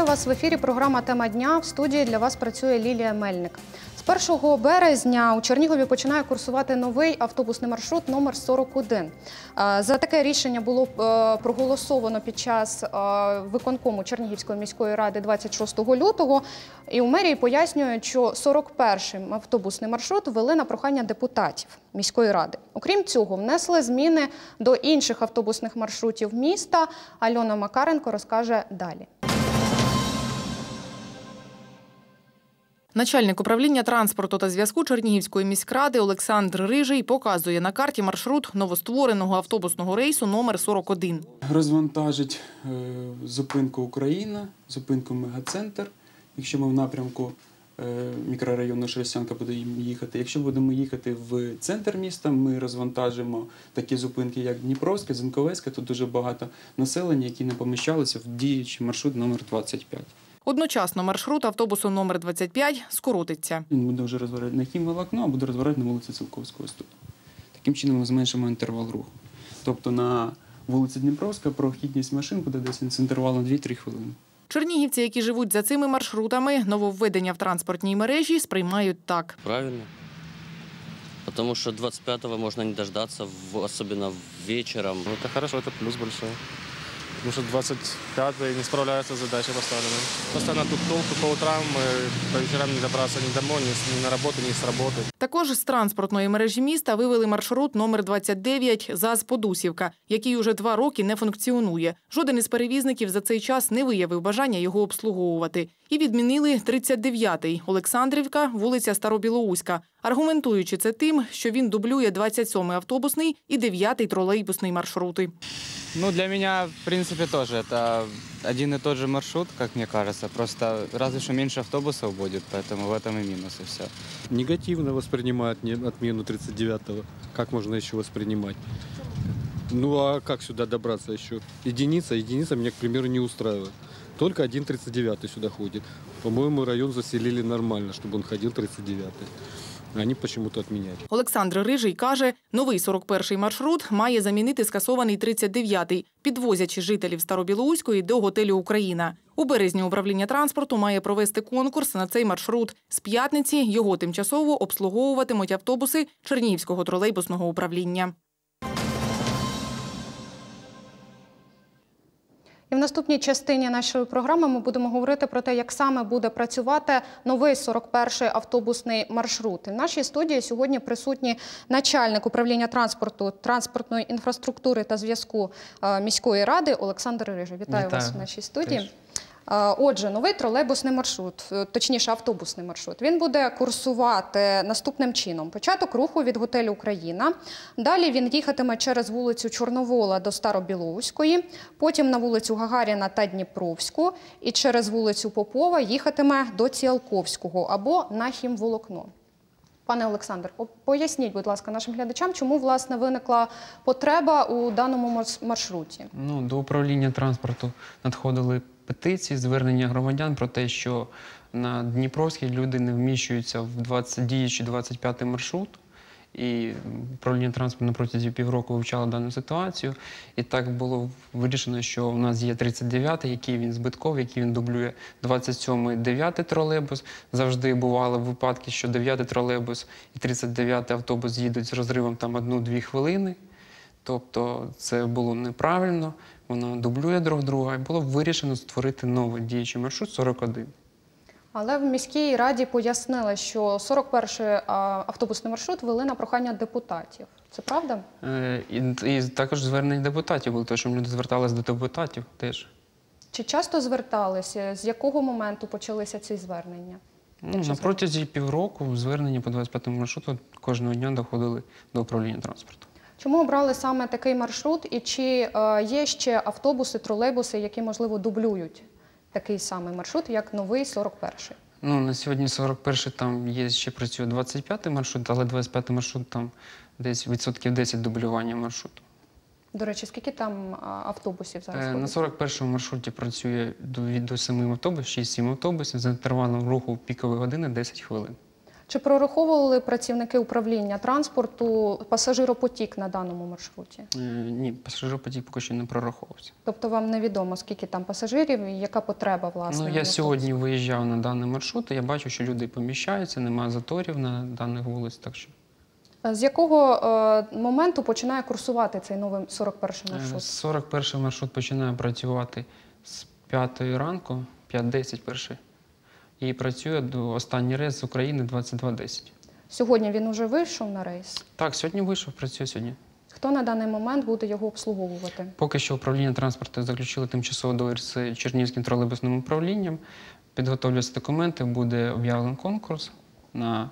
Вітаю вас в ефірі. Програма Тема дня. В студії для вас працює Лілія Мельник. З 1 березня у Чернігові починає курсувати новий автобусний маршрут номер 41. Е, За таке рішення було е, проголосовано під час е, виконкому Чернігівської міської ради 26 лютого. І у мерії пояснюють, що 41-й автобусний маршрут ввели на прохання депутатів міської ради. Окрім цього, внесли зміни до інших автобусних маршрутів міста. Альона Макаренко розкаже далі. Начальник управління транспорту та зв'язку Чернігівської міськради Олександр Рижий показує на карті маршрут новоствореного автобусного рейсу номер 41. розвантажить е, зупинку Україна, зупинку Мегацентр. Якщо ми в напрямку е, мікрорайону Шерстянка будемо їхати. Якщо будемо їхати в центр міста, ми розвантажимо такі зупинки, як Дніпровська, Зенковецька. Тут дуже багато населення, які не поміщалися в діючий маршрут номер 25. Одночасно маршрут автобусу номер 25 скоротиться. Він буде вже розворот на хімволокно, а буде розворот на вулиці Цілковського ось тут. Таким чином ми зменшимо інтервал руху. Тобто на вулиці Дніпровська прохідність машин буде десь з інтервалом 2-3 хвилини. Чернігівці, які живуть за цими маршрутами, нововведення в транспортній мережі сприймають так. Правильно. Потому что 25-го можно не дождаться, в- особенно вечером. Ну, это хорошо, это плюс большой. Потому что 25-й не справляется с задачей поставленной. Постоянно тут толку по утрам, по вечерам не добраться ни домой, ні на работу, ни с работы. Також з транспортної мережі міста вивели маршрут номер 29 ЗАЗ Подусівка, який уже два роки не функціонує. Жоден із перевізників за цей час не виявив бажання його обслуговувати І відмінили 39-й Олександрівка, вулиця Старобілоуська, аргументуючи це тим, що він дублює 27-й автобусний і 9-й тролейбусний маршрути. Ну, для меня, в принципе, тоже это один и тот же маршрут, как мне кажется. Просто разве что меньше автобусов будет, поэтому в этом и минус, и все. негативно воспринимают не- отмену 39-го. Как можно еще воспринимать? Ну а как сюда добраться еще? Единица, единица меня, к примеру, не устраивает. Только один 39-й сюда ходит. По-моему, район заселили нормально, чтобы он ходил 39-й. Они почему-то отменяют. Олександр Рижий каже, новий 41-й маршрут має замінити скасований 39-й, підвозячи жителів Старобілоуської до готелю Україна. У березні управління транспорту має провести конкурс на цей маршрут. З п'ятниці його тимчасово обслуговуватимуть автобуси Чернігівського тролейбусного управління. І в наступній частині нашої програми ми будемо говорити про те, як саме буде працювати новий 41-й автобусний маршрут. І в нашій студії сьогодні присутні начальник управління транспорту, транспортної інфраструктури та зв'язку е, міської ради Олександр Рижа. Вітаю, Вітаю. вас в нашій студії. Отже, новий тролейбусний маршрут, е, точніше автобусний маршрут, він буде курсувати наступним чином: початок руху від готелю Україна. Далі він їхатиме через вулицю Чорновола до Старобілоуської, потім на вулицю Гагаріна та Дніпровську, і через вулицю Попова їхатиме до Ціалковського або на Хімволокно. Пане Олександр, поясніть, будь ласка, нашим глядачам, чому власне виникла потреба у даному маршруті. Ну, до управління транспорту надходили петиції, звернення громадян про те, що на Дніпровській люди не вміщуються в 20, діючий 25-й маршрут. І управління транспорту на протязі півроку вивчало дану ситуацію. І так було вирішено, що у нас є 39-й, який він збитковий, який він дублює 27-й, 9-й тролейбус. Завжди бували випадки, що 9-й тролейбус і 39-й автобус їдуть з розривом там 1-2 хвилини. Тобто це було неправильно, воно дублює друг друга, і було вирішено створити новий діючий маршрут 41. Але в міській раді пояснили, що 41-й автобусний маршрут вели на прохання депутатів. Це правда? Е, І, і також звернення депутатів було, тому що люди зверталися до депутатів теж. Чи часто зверталися? З якого моменту почалися ці звернення? Ну, на протязі півроку звернення по 25-му маршруту кожного дня доходили до управління транспорту. Чому обрали саме такий маршрут? І чи е, є ще автобуси, тролейбуси, які можливо дублюють такий самий маршрут, як новий 41-й? Ну, на сьогодні 41-й там є, ще працює 25-й маршрут, але 25-й маршрут там десь відсотків 10 дублювання маршруту. До речі, скільки там автобусів зараз? Е, На ходить? 41-му маршруті працює до, від до 7 автобусів, 6-7 автобусів з інтервалом руху в пікові години 10 хвилин. Чи прораховували працівники управління транспорту пасажиропотік на даному маршруті? Е, Ні, пасажиропотік поки що не прораховувався. Тобто вам невідомо, скільки там пасажирів і яка потреба власне? Ну, я сьогодні виїжджав на даний маршрут, і я бачу, що люди поміщаються, немає заторів на даних вулиць. Так що З якого е, моменту починає курсувати цей новий 41 Е, маршрут? 41-й маршрут починає працювати з 5 ранку, 5.10 перший, і працює до останній рейс з України 22.10. Сьогодні він уже вийшов на рейс. Так, сьогодні вийшов, працює сьогодні. Хто на даний момент буде його обслуговувати? Поки що управління транспорту заключило тимчасовий договір з Чернігівським тролейбусним управлінням. Підготовлюються документи, буде об'явлений конкурс на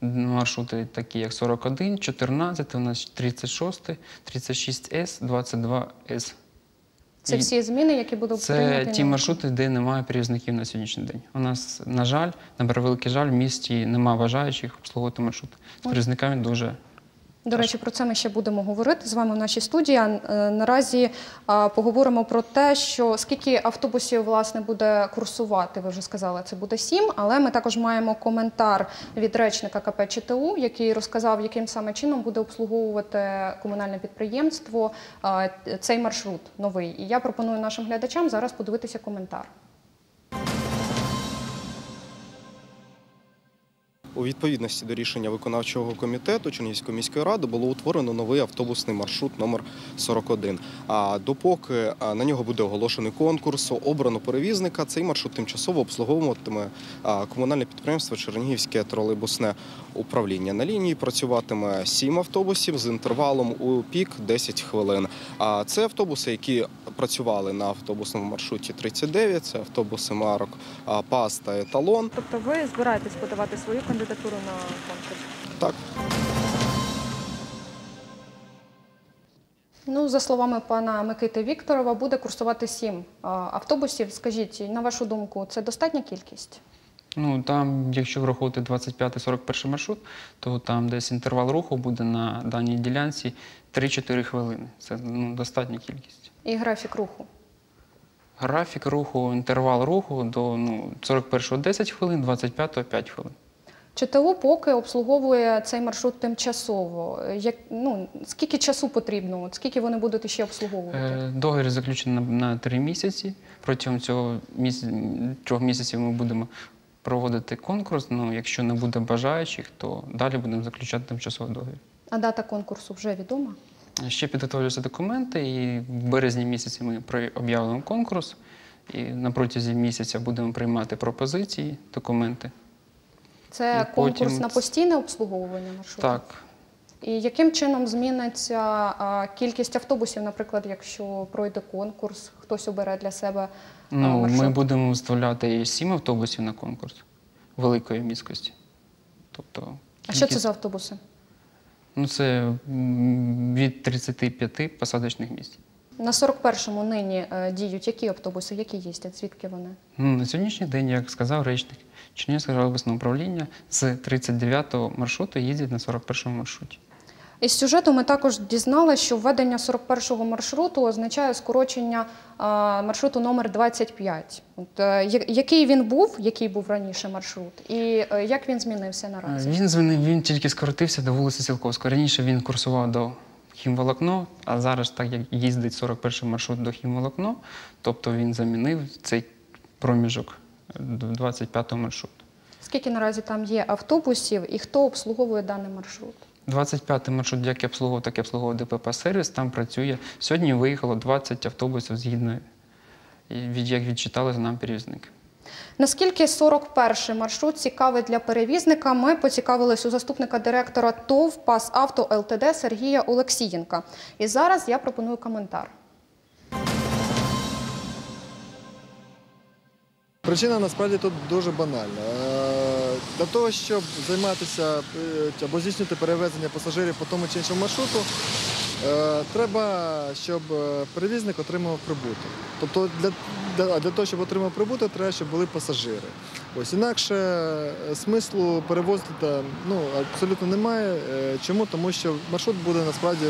маршрути, такі як 41, 14, у нас 36, 36С, 22С. Це І всі зміни, які будуть Це прийняті ті маршрути, де немає перевізників на сьогоднішній день. У нас, на жаль, на превеликий жаль, в місті немає бажаючих обслуговувати маршрут. З перевізниками дуже До речі, про це ми ще будемо говорити з вами в нашій студії. Е, Наразі поговоримо про те, що скільки автобусів власне буде курсувати. Ви вже сказали, це буде сім. Але ми також маємо коментар від речника КП ЧТУ, який розказав, яким саме чином буде обслуговувати комунальне підприємство цей маршрут новий. І я пропоную нашим глядачам зараз подивитися коментар. У відповідності до рішення виконавчого комітету Чернігівської міської ради було утворено новий автобусний маршрут номер 41. А допоки на нього буде оголошений конкурс, обрано перевізника, цей маршрут тимчасово обслуговуватиме комунальне підприємство Чернігівське тролейбусне управління. На лінії працюватиме 7 автобусів з інтервалом у пік 10 хвилин. А це автобуси, які працювали на автобусному маршруті 39, це автобуси марок а, ПАС та Еталон. Тобто ви збираєтесь подавати свою кандидатуру на конкурс? Так. Ну, за словами пана Микити Вікторова, буде курсувати сім автобусів. Скажіть, на вашу думку, це достатня кількість? Ну там, якщо враховувати 25-41 маршрут, то там десь інтервал руху буде на даній ділянці 3-4 хвилини. Це ну, достатня кількість. І графік руху. Графік руху, інтервал руху до ну, 41-го 10 хвилин, 25-го 5 хвилин. ЧТУ поки обслуговує цей маршрут тимчасово. Як, ну, скільки часу потрібно? От скільки вони будуть ще обслуговувати? Е, Договір заключений на, 3 місяці. Протягом цього місяця, трьох місяців ми будемо проводити конкурс. Ну, якщо не буде бажаючих, то далі будемо заключати тимчасовий договір. А дата конкурсу вже відома? Ще підготовлюються документи, і в березні місяці ми об'явимо конкурс. І на протязі місяця будемо приймати пропозиції, документи. Це І конкурс потім на постійне обслуговування маршруту? Так, І яким чином зміниться кількість автобусів, наприклад, якщо пройде конкурс, хтось обере для себе ну, ми будемо виставляти сім автобусів на конкурс великої міськості. Тобто, А що це за автобуси? Ну, це від 35 посадочних місць. На 41-му нині е, діють які автобуси, які їздять, звідки вони? Ну, на сьогоднішній день, як сказав речник, Чернігівського обласного управління з 39-го маршруту їздять на 41-му маршруті. Із сюжету ми також дізналися, що введення 41-го маршруту означає скорочення маршруту номер 25. От, е, який він був, який був раніше маршрут, і е, як він змінився наразі? Він звинив, він тільки скоротився до вулиці Сілковської. Раніше він курсував до Хімволокно, а зараз, так як їздить 41 маршрут до Хімволокно, тобто він замінив цей проміжок до 25-го маршруту. Скільки наразі там є автобусів і хто обслуговує даний маршрут? 25-й маршрут, як і обслуговував, так і обслуговував ДПП сервіс, там працює. Сьогодні виїхало 20 автобусів згідно, як відчитали нам перевізники. Наскільки 41-й маршрут цікавий для перевізника, ми поцікавились у заступника директора ТОВ «Пасавто ЛТД» Сергія Олексієнка. І зараз я пропоную коментар. Причина насправді тут дуже банальна. Е, Для того, щоб займатися е, або здійснювати перевезення пасажирів по тому чи іншому маршруту, е, треба, щоб перевізник отримав прибуток. Тобто для, для, того, щоб отримав прибуток, треба, щоб були пасажири. Ось інакше смислу перевозити ну, абсолютно немає. Чому? Тому що маршрут буде насправді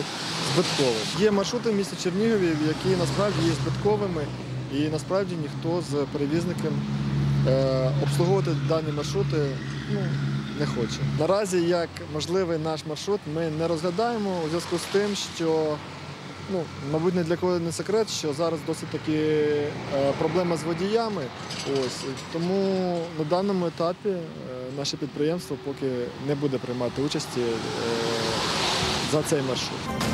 збитковим. Є маршрути в місті Чернігові, які насправді є збитковими. І насправді ніхто з перевізників е, обслуговувати дані маршрути ну, не хоче. Наразі як можливий наш маршрут ми не розглядаємо у зв'язку з тим, що ну, мабуть, не для кого не секрет, що зараз досить таки е, проблема з водіями. Ось тому на даному етапі е, наше підприємство поки не буде приймати участі за цей маршрут.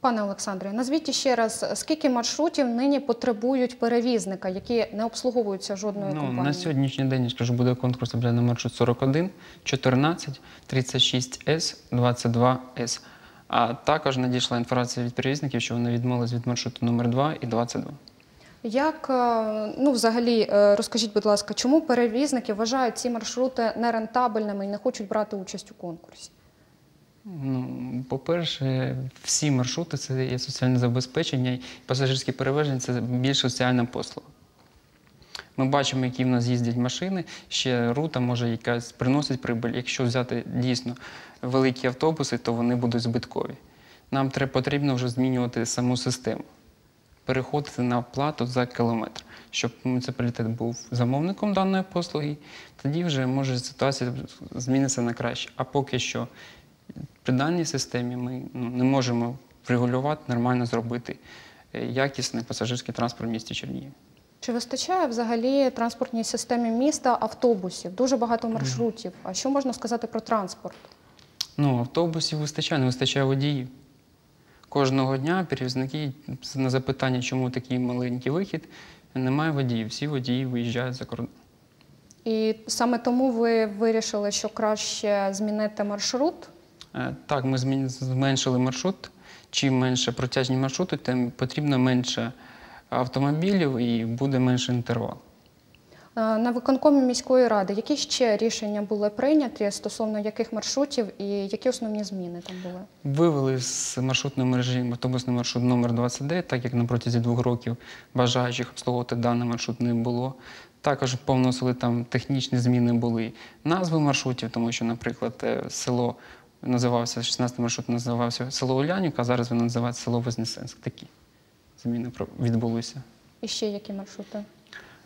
Пане Олександре, назвіть ще раз, скільки маршрутів нині потребують перевізника, які не обслуговуються жодною Ну, компанією? на сьогоднішній день, я скажу, буде конкурс об'єднаний маршрут 41, 14, 36С, 22С. А також надійшла інформація від перевізників, що вони відмовились від маршруту номер 2 і 22. Як е, ну взагалі е, розкажіть, будь ласка, чому перевізники вважають ці маршрути нерентабельними і не хочуть брати участь у конкурсі? Ну, по-перше, всі маршрути це є соціальне забезпечення, і пасажирські перевезення це більш соціальна послуга. Ми бачимо, які в нас їздять машини, ще рута може якась приносить прибиль. Якщо взяти дійсно великі автобуси, то вони будуть збиткові. Нам треба потрібно вже змінювати саму систему, переходити на оплату за кілометр, щоб муніципалітет був замовником даної послуги, тоді вже може ситуація змінитися на краще. А поки що при даній системі ми ну, не можемо врегулювати, нормально зробити е, якісний пасажирський транспорт в місті Чернігів. Чи вистачає взагалі транспортній системі міста автобусів? Дуже багато маршрутів. А що можна сказати про транспорт? Ну, автобусів вистачає, не вистачає водіїв. Кожного дня перевізники на запитання, чому такий маленький вихід, немає водіїв. Всі водії виїжджають за кордон. І саме тому ви вирішили, що краще змінити маршрут? Е, Так, ми зменшили маршрут. Чим менше протяжні маршрути, тим потрібно менше автомобілів і буде менше інтервал. Е, На виконкомі міської ради які ще рішення були прийняті стосовно яких маршрутів і які основні зміни там були? Вивели з маршрутної мережі автобусний маршрут номер 29, так як на протязі двох років бажаючих обслуговувати даний маршрут не було. Також повносили там технічні зміни були назви маршрутів, тому що, наприклад, е, село називався 16 маршрут називався село Улянюк, а зараз він називається село Вознесенськ. Такі зміни відбулися. І ще які маршрути?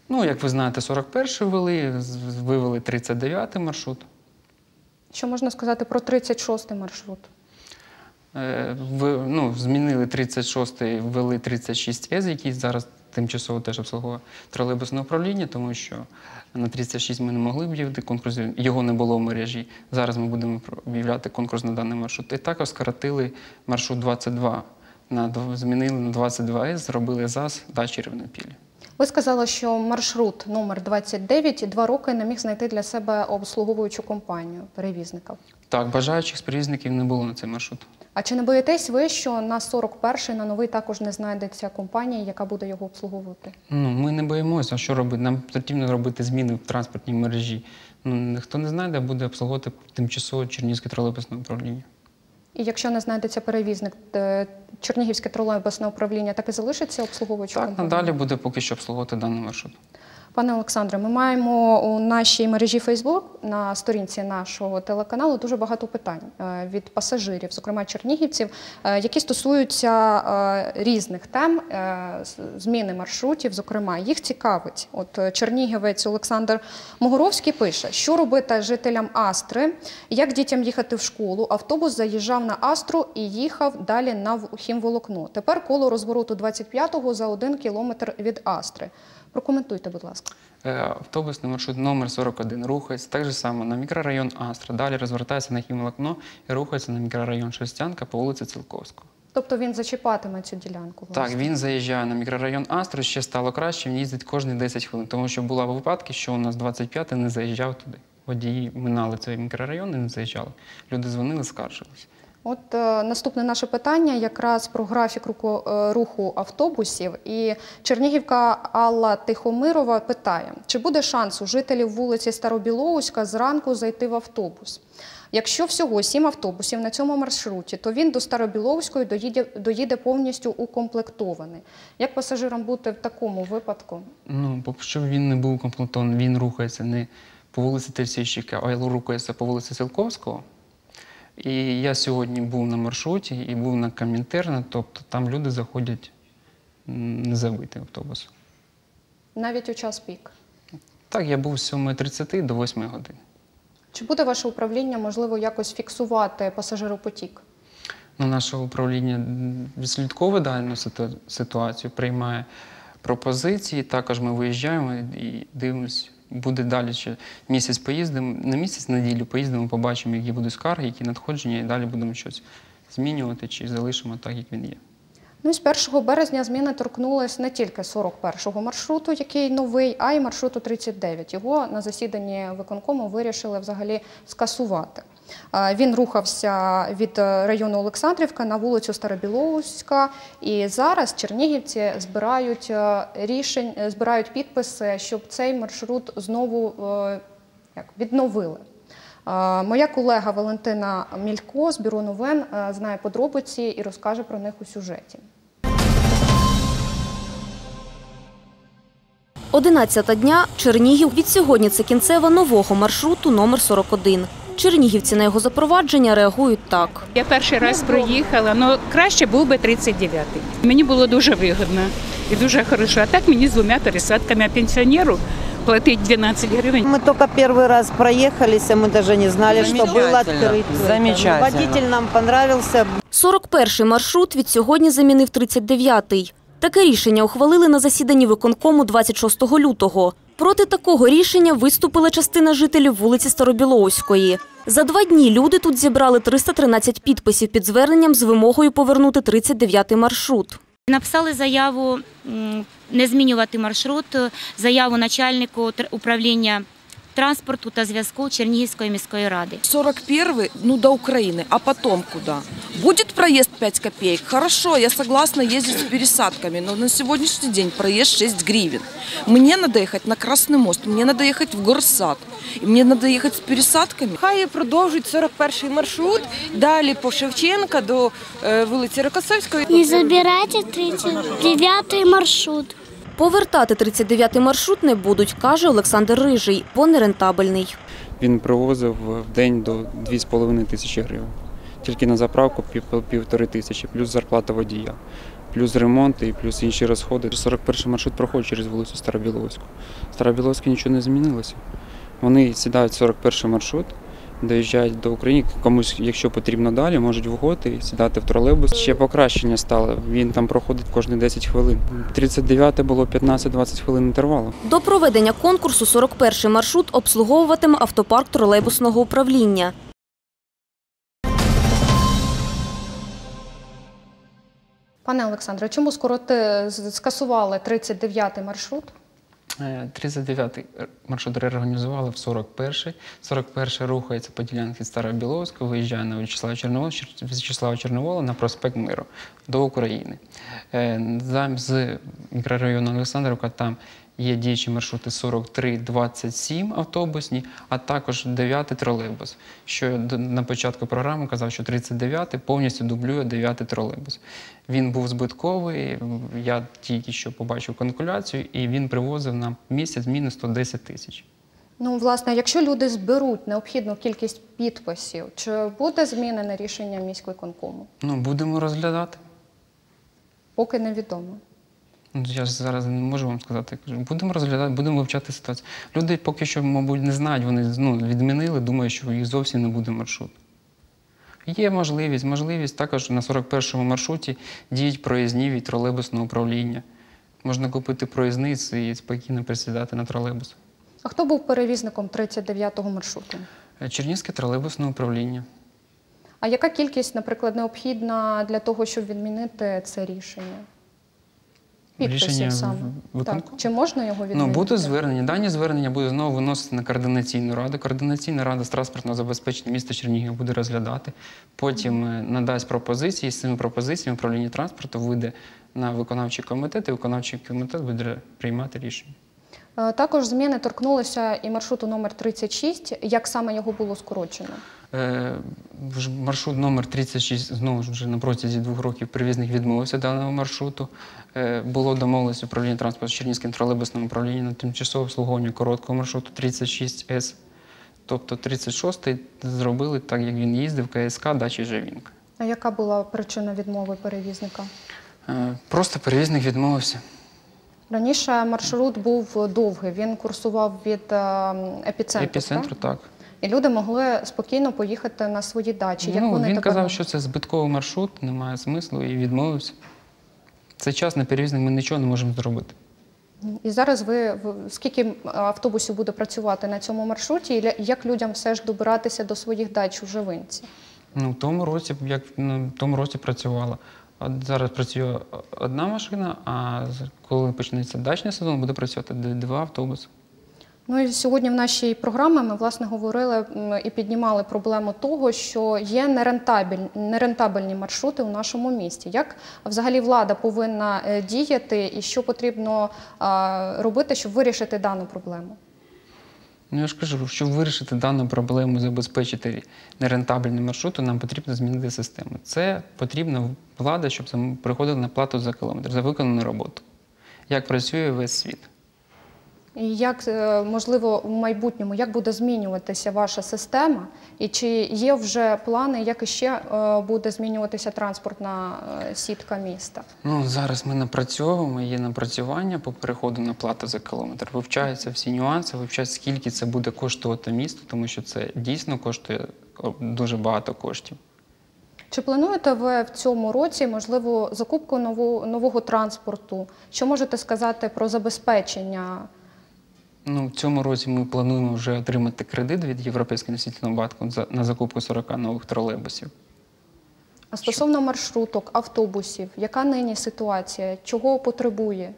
Ну, як ви знаєте, 41 ввели, вивели 39 маршрут. Що можна сказати про 36-й маршрут? Е, в- ну, змінили 36-й, ввели 36С, який зараз тимчасово теж обслуговує тролейбусне управління, тому що на 36 ми не могли об'явити конкурс, його не було в мережі. Зараз ми будемо об'являти конкурс на даний маршрут. І також скоротили маршрут 22. На, змінили на 22С, зробили ЗАЗ дачі Рівнопілі. Ви сказали, що маршрут номер 29 два роки не міг знайти для себе обслуговуючу компанію перевізника. Так, бажаючих з перевізників не було на цей маршрут. А чи не боїтесь ви, що на 41-й, на новий також не знайдеться компанія, яка буде його обслуговувати? Ну, ми не боїмося, що робити. Нам потрібно робити зміни в транспортній мережі. Ну, ніхто не знайде, буде обслуговувати тимчасово Чернігівське тролейбусне управління. І якщо не знайдеться перевізник, е, Чернігівське тролейбусне управління так і залишиться обслуговуючою Так, компанією? надалі буде поки що обслуговувати даний маршрут. Пане Олександре, ми маємо у нашій мережі Facebook на сторінці нашого телеканалу дуже багато питань е, від пасажирів, зокрема чернігівців, е, які стосуються е, різних тем зміни маршрутів. Зокрема, їх цікавить. От чернігівець Олександр Могоровський пише, що робити жителям Астри, як дітям їхати в школу. Автобус заїжджав на Астру і їхав далі на хімволокно. Тепер коло розвороту 25-го за один кілометр від Астри. Прокоментуйте, будь ласка. Е, Автобусний маршрут номер 41 рухається так же само на мікрорайон Астра. Далі розвертається на хімволокно і рухається на мікрорайон Шерстянка по вулиці Цілковського. Тобто він зачіпатиме цю ділянку. Так, він заїжджає на мікрорайон Астра, ще стало краще, він їздить кожні 10 хвилин, тому що були випадки, що у нас 25-й не заїжджав туди. Водії минали цей мікрорайон і не заїжджали. Люди дзвонили, скаржились. От е, наступне наше питання якраз про графік руху, е, руху автобусів. І Чернігівка Алла Тихомирова питає: чи буде шанс у жителів вулиці Старобілоуська зранку зайти в автобус? Якщо всього сім автобусів на цьому маршруті, то він до Старобіловської доїде, доїде повністю укомплектований. Як пасажирам бути в такому випадку? Ну, бо щоб він не був комплектований, він рухається не по вулиці Тельсійщика, а рухається по вулиці Сілковського. І я сьогодні був на маршруті і був на Комінтерна, тобто там люди заходять не забитий автобус. Навіть у час пік. Так, я був з 7.30 до 8 години. Чи буде ваше управління можливо якось фіксувати пасажиропотік? Ну, наше управління відслідковує дану ситуацію, приймає пропозиції. Також ми виїжджаємо і дивимося, буде далі ще місяць поїздимо, на місяць, неділю поїздимо, побачимо, які будуть скарги, які надходження, і далі будемо щось змінювати чи залишимо так, як він є. Ну з 1 березня зміни торкнулись не тільки 41-го маршруту, який новий, а й маршруту 39. Його на засіданні виконкому вирішили взагалі скасувати. Він рухався від е, району Олександрівка на вулицю Старобіловська, і зараз чернігівці збирають е, рішень, е, збирають підписи, щоб цей маршрут знову як відновили. Моя колега Валентина Мілько з бюро новин знає подробиці і розкаже про них у сюжеті. 11 дня Чернігів. Від сьогодні це кінцева нового маршруту номер 41. Чернігівці на його запровадження реагують так. Я перший раз проїхала, але краще був би 39-й. Мені було дуже вигідно і дуже хорошо. А так мені з двома пересадками, а пенсіонеру платить 12 гривень. Мы только первый раз проехались, а мы даже не знали, что был открыт. Замечательно. Водитель нам понравился. 41-й маршрут від сьогодні замінив 39-й. Таке рішення ухвалили на засіданні виконкому 26 лютого. Проти такого рішення виступила частина жителів вулиці Старобіловської. За два дні люди тут зібрали 313 підписів під зверненням з вимогою повернути 39-й маршрут. Написали заяву не змінювати маршрут, заяву начальнику управління транспорту та зв'язку Чернігівської міської ради. 41 ну до Украины, а потом куда? Будет проезд 5 копеек? Хорошо, я согласна ездить с пересадками, но на сегодняшний день проезд 6 гривен. Мне надо ехать на Красный мост, мне надо ехать в горсад, и мне надо ехать с пересадками. Хай продовжують 41-й маршрут, далі по Шевченка до е, вулиці Рокосовської. Не забирайте 39 маршрут. Повертати 39-й маршрут не будуть, каже Олександр Рижий, бо нерентабельний. Він привозив в день до 2,5 тисячі гривень. Тільки на заправку півтори тисячі, плюс зарплата водія, плюс ремонт і плюс інші розходи. 41 маршрут проходить через вулицю Старобіловську. Старобіловська нічого не змінилося. Вони сідають в 41 маршрут, доїжджають до України. Комусь, якщо потрібно далі, можуть вготи, сідати в тролейбус. Ще покращення стало. Він там проходить кожні 10 хвилин. 39 було 15-20 хвилин інтервалу. До проведення конкурсу 41-й маршрут обслуговуватиме автопарк тролейбусного управління. Пане Олександре, чому скороти з- скасували 39-й маршрут? Е, 39-й маршрут реорганізували в 41-й. 41-й рухається по ділянці Старобіловська, виїжджає на В'ячеслава Чорновола, В'ячеслава Чорновола на проспект Миру до України. Е, з мікрорайону Олександрівка там є діючі маршрути 43-27 автобусні, а також 9-й тролейбус. Що на початку програми казав, що 39-й повністю дублює 9-й тролейбус. Він був збитковий, я тільки що побачив калькуляцію, і він привозив нам місяць мінус 110 тисяч. Ну, власне, якщо люди зберуть необхідну кількість підписів, чи буде змінене рішення міськвиконкому? Ну, будемо розглядати. Поки невідомо. Ну, Я ж зараз не можу вам сказати. Будемо розглядати, будемо вивчати ситуацію. Люди поки що, мабуть, не знають, вони ну, відмінили, думають, що їх зовсім не буде маршрут. Є можливість, можливість також на 41-му маршруті діють проїзні від тролейбусного управління. Можна купити проїзниць і спокійно присідати на тролейбус. А хто був перевізником 39-го маршруту? Е, Чернігівське тролейбусне управління. А яка кількість, наприклад, необхідна для того, щоб відмінити це рішення? Рішення саме. виконкому? Так. Чи можна його відмінити? Ну, буде звернення. Дані звернення буде знову виносити на координаційну раду. Координаційна рада з транспортного забезпечення міста Чернігів буде розглядати. Потім е, надасть пропозиції. З цими пропозиціями управління транспорту вийде на виконавчий комітет, і виконавчий комітет буде приймати рішення. Е, Також зміни торкнулися і маршруту номер 36. Як саме його було скорочено? Е, Маршрут номер 36, знову ж вже на протязі двох років перевізник відмовився даного маршруту. Е, Було домовленість управління транспорту з Чернігівським тролейбусним управлінням на тимчасове обслуговування короткого маршруту 36С. Тобто 36-й зробили так, як він їздив, КСК, дачі Живінка. А яка була причина відмови перевізника? Е, Просто перевізник відмовився. Раніше маршрут був довгий, він курсував від е, епіцентру. Епіцентру так. І люди могли спокійно поїхати на свої дачі. Як ну, вони він тепер казав, що це збитковий маршрут, немає смислу і відмовився. Цей час на перевізник ми нічого не можемо зробити. І зараз ви скільки автобусів буде працювати на цьому маршруті, і як людям все ж добиратися до своїх дач у Живинці? Ну, в тому році, як ну, в тому році працювала. От зараз працює одна машина, а коли почнеться дачний сезон, буде працювати два автобуси. Ну і сьогодні в нашій програмі ми власне говорили і піднімали проблему того, що є нерентабельні, нерентабельні маршрути у нашому місті. Як взагалі влада повинна е, діяти і що потрібно робити, щоб вирішити дану проблему? Ну, я ж кажу, щоб вирішити дану проблему, забезпечити нерентабельні маршрути, нам потрібно змінити систему. Це потрібна влада, щоб приходила на плату за кілометр, за виконану роботу. Як працює весь світ. І як е, можливо в майбутньому як буде змінюватися ваша система, і чи є вже плани, як іще е, буде змінюватися транспортна е, сітка міста? Ну, зараз ми напрацьовуємо, є напрацювання по переходу на плату за кілометр. Вивчаються всі нюанси, вивчаються, скільки це буде коштувати місту, тому що це дійсно коштує дуже багато коштів. Чи плануєте ви в цьому році можливо закупку нову, нового транспорту? Що можете сказати про забезпечення? Ну, в цьому році ми плануємо вже отримати кредит від Європейського інвестиційного банку на закупку 40 нових тролейбусів. А стосовно маршруток, автобусів, яка нині ситуація? Чого потребує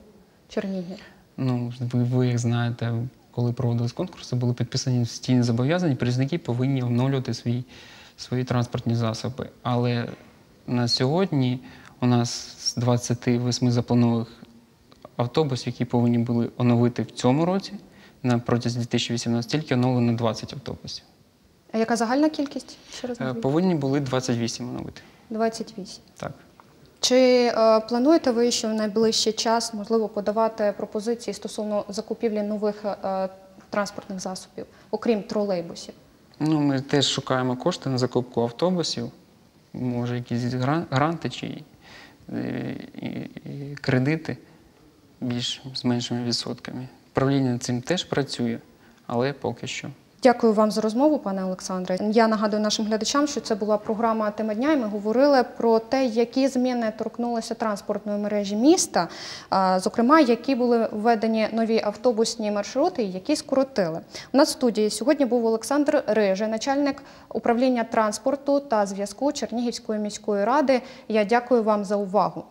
Чернігів? Ну, ви, ви як знаєте, коли проводились конкурси, були підписані стійні зобов'язання, перевізники повинні оновлювати свій, свої транспортні засоби. Але на сьогодні у нас з 28 запланованих автобусів, які повинні були оновити в цьому році, на протязі 2018, тільки оновлено 20 автобусів. А яка загальна кількість? Е. Повинні були 28 оновити. 28. Так. Чи е, плануєте ви, що в найближчий час можливо подавати пропозиції стосовно закупівлі нових е, транспортних засобів, окрім тролейбусів? Ну, ми теж шукаємо кошти на закупку автобусів, може, якісь гранти чи е, і, і кредити більш з меншими відсотками. Правління над цим теж працює, але поки що. Дякую вам за розмову, пане Олександре. Я нагадую нашим глядачам, що це була програма Тема дня, і ми говорили про те, які зміни торкнулися транспортної мережі міста, зокрема, які були введені нові автобусні маршрути, і які скоротили. У нас в студії сьогодні був Олександр Рижий, начальник управління транспорту та зв'язку Чернігівської міської ради. Я дякую вам за увагу.